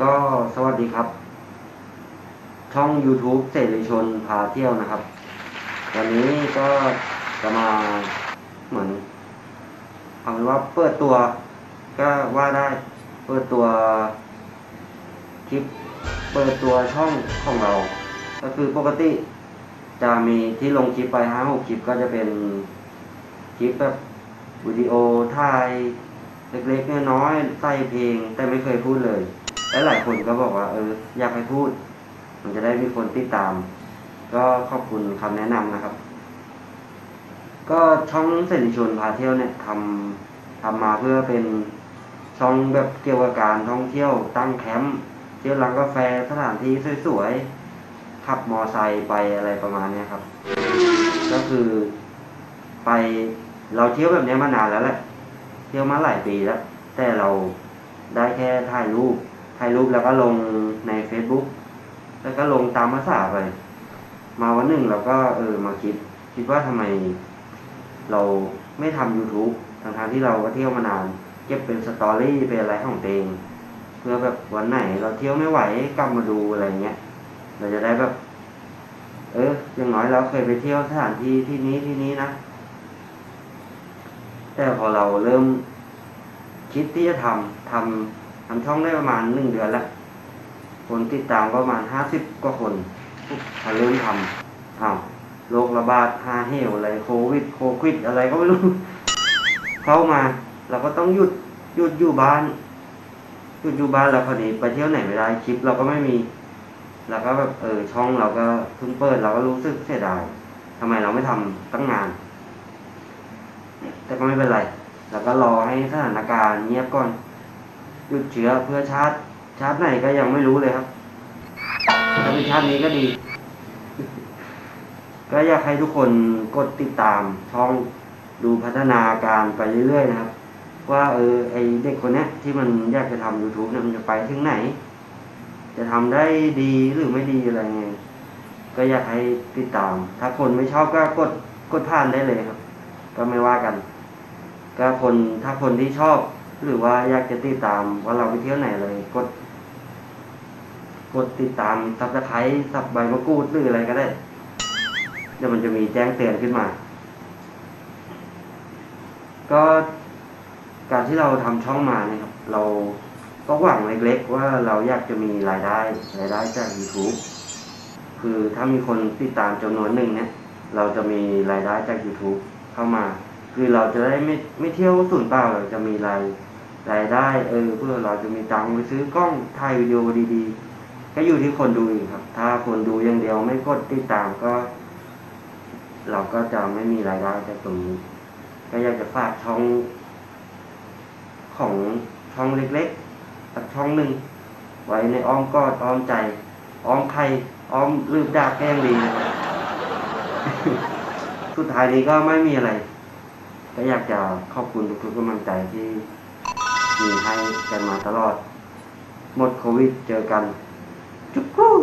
ก็สวัสดีครับ ช่อง YouTube เสรีชนพาเที่ยวนะครับ วันนี้ก็จะมาเหมือนเอาเป็นว่าเปิดตัว ก็ว่าได้เปิดตัวคลิปเปิดตัวช่องของเรา ก็คือปกติจะมีที่ลงคลิปไปห้าหกคลิปก็จะเป็นคลิปแบบวิดีโอถ่ายเล็กๆน้อยๆใส่เพลงแต่ไม่เคยพูดเลย และหลายคนก็บอกว่า เออ อยากให้พูด มันจะได้มีคนติดตาม ก็ขอบคุณคำแนะนำนะครับ ก็ช่องเสรีชนพาเที่ยวเนี่ยทำทำมาเพื่อเป็นช่องแบบเกี่ยวกับการท่องเที่ยวตั้งแคมป์เที่ยวร้านกาแฟสถานที่สวยๆขับมอไซค์ไปอะไรประมาณเนี้ยครับ ก็คือไปเราเที่ยวแบบนี้มานานแล้วแหละ เที่ยวมาหลายปีแล้ว แต่เราได้แค่ถ่ายรูป ถ่ายรูปแล้วก็ลงใน Facebook แล้วก็ลงตามภาษาไป มาวันหนึ่งเราก็เออมาคิด คิดว่าทำไม เราไม่ทำ YouTube ทางทางที่เราก็เที่ยวมานาน เก็บเป็นสตอรี่เป็นอะไรของตัวเองเพื่อแบบวันไหนเราเที่ยวไม่ไหวกลับมาดูอะไรเงี้ยเราจะได้แบบ เอออย่างน้อยเราเคยไปเที่ยวสถานที่ที่นี้ที่นี้นะแต่พอเราเริ่มคิดที่จะทำทำ ทำช่องได้ประมาณหนึ่งเดือนแล้วคนติดตามก็ประมาณห้าสิบกว่าคนปุ๊บพอเริ่มทำอ้าโรคระบาดฮาเฮลอะไรโควิด โควิด อะไรก็ไม่รู้ เข้ามาเราก็ต้องหยุดหยุดอยู่บ้านหยุดอยู่บ้านแล้วพอดีไปเที่ยวไหนไม่ได้คลิปเราก็ไม่มีแล้วก็แบบเออช่องเราก็เพิ่งเปิดเราก็รู้สึกเสียดายทำไมเราไม่ทำตั้งนาน แต่ก็ไม่เป็นไรแล้วก็รอให้สถานการณ์เงียบก่อน หยุดเชื้อเพื่อชาติชาติไหนก็ยังไม่รู้เลยครับถ้าเป็นชาตินี้ก็ดี ก็อยากให้ทุกคนกดติดตามช่องดูพัฒนาการไปเรื่อยๆนะครับ ว่าเออไอเด็กคนนี้ที่มันอยากจะทำ YouTube เนี่ยมันจะไปถึงไหน จะทำได้ดีหรือไม่ดีอะไรไงก็อยากให้ติดตาม ถ้าคนไม่ชอบก็กดกดผ่านได้เลยครับ ก็ไม่ว่ากัน ก็คนถ้าคนที่ชอบ หรือว่าอยากจะติดตามว่าเราไปเที่ยวไหนเลย กด กดติดตามซับสไครต์สับใบมะกรูดหรืออะไรก็ได้ เดี๋ยวมันจะมีแจ้งเตือนขึ้นมา ก็การที่เราทำช่องมาเนี่ยครับ เราก็หวังเล็กๆว่าเราอยากจะมีรายได้รายได้จาก YouTube คือถ้ามีคนติดตามจำนวนหนึ่งเนี่ย เราจะมีรายได้จาก YouTube เข้ามา คือเราจะได้ไม่ไม่เที่ยวศูนย์เปล่าเราจะมีราย รายได้เออเพื่อเราจะมีตังค์ไปซื้อกล้องถ่ายวิดีโอดีๆ ก็อยู่ที่คนดูอีกครับ ถ้าคนดูอย่างเดียวไม่กดติดตามก็ เราก็จะไม่มีรายได้จากตรงนี้ ก็อยากจะฝากช่องของช่องเล็กๆสักช่องหนึ่งไว้ในอ้อมกอดอ้อมใจอ้อมไข่อ้อมลืบดาบแกล้งดีนะครับสุดท้ายนี้ก็ไม่มีอะไร ก็อยากจะขอบคุณทุกๆกำลังใจที่ มีให้กันมาตลอด หมดโควิดเจอกัน จุ๊บกู้